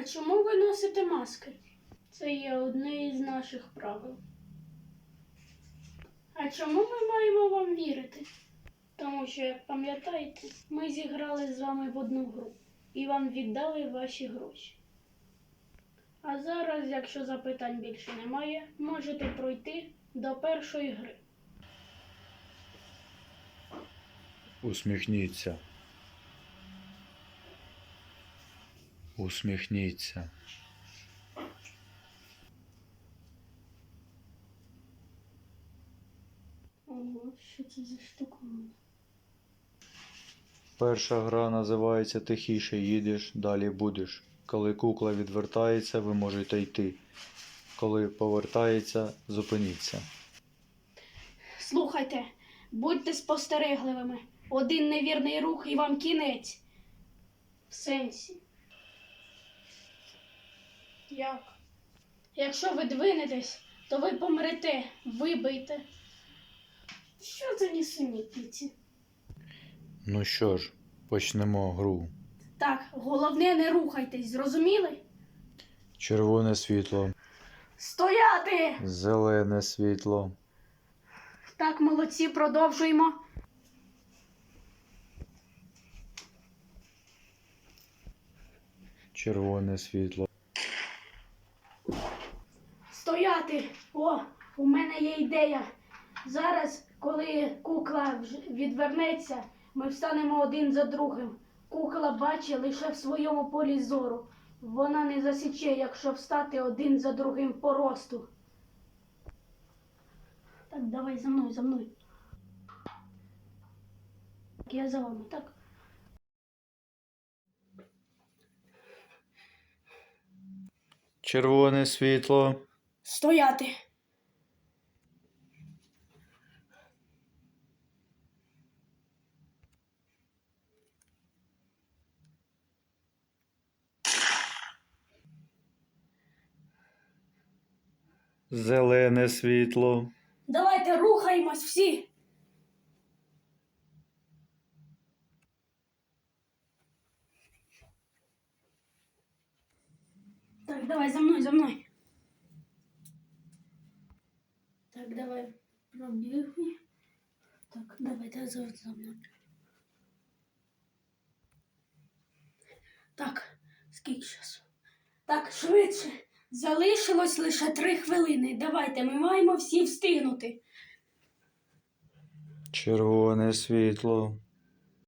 А чому ви носите маски? Це є одне із наших правил. А чому ми маємо вам вірити? Тому що, як пам'ятаєте, ми зіграли з вами в одну гру і вам віддали ваші гроші. А зараз, якщо запитань більше немає, можете пройти до першої гри. Усміхніться. Усміхніться. Ого, що це за штука? Перша гра називається Тихіше їдеш, далі будеш. Коли кукла відвертається, ви можете йти. Коли повертається, зупиніться. Слухайте, будьте спостерегливими. Один невірний рух і вам кінець. В сенсі. Як? Якщо ви двинетесь, то ви помрете, вибийте. Що за нісенітниці? Ну що ж, почнемо гру. Так, головне не рухайтесь, зрозуміли? Червоне світло, Стояти! зелене світло, Так, молодці, продовжуємо. червоне світло, Стояти! О, у мене є ідея. Зараз, коли кукла відвернеться, ми встанемо один за другим. Кукла бачить лише в своєму полі зору. Вона не засіче, якщо встати один за другим по росту. Так, давай за мною, за мною. Так, я за вами, так? червоне світло, Стояти! зелене світло, Давайте рухаємось всі. Так, давай за мною, за мною. Так, давай пробігай. Так, давай, так, за, за мною. Так, скільки часу? Так, швидше. Залишилось лише три хвилини. Давайте, ми маємо всі встигнути. червоне світло,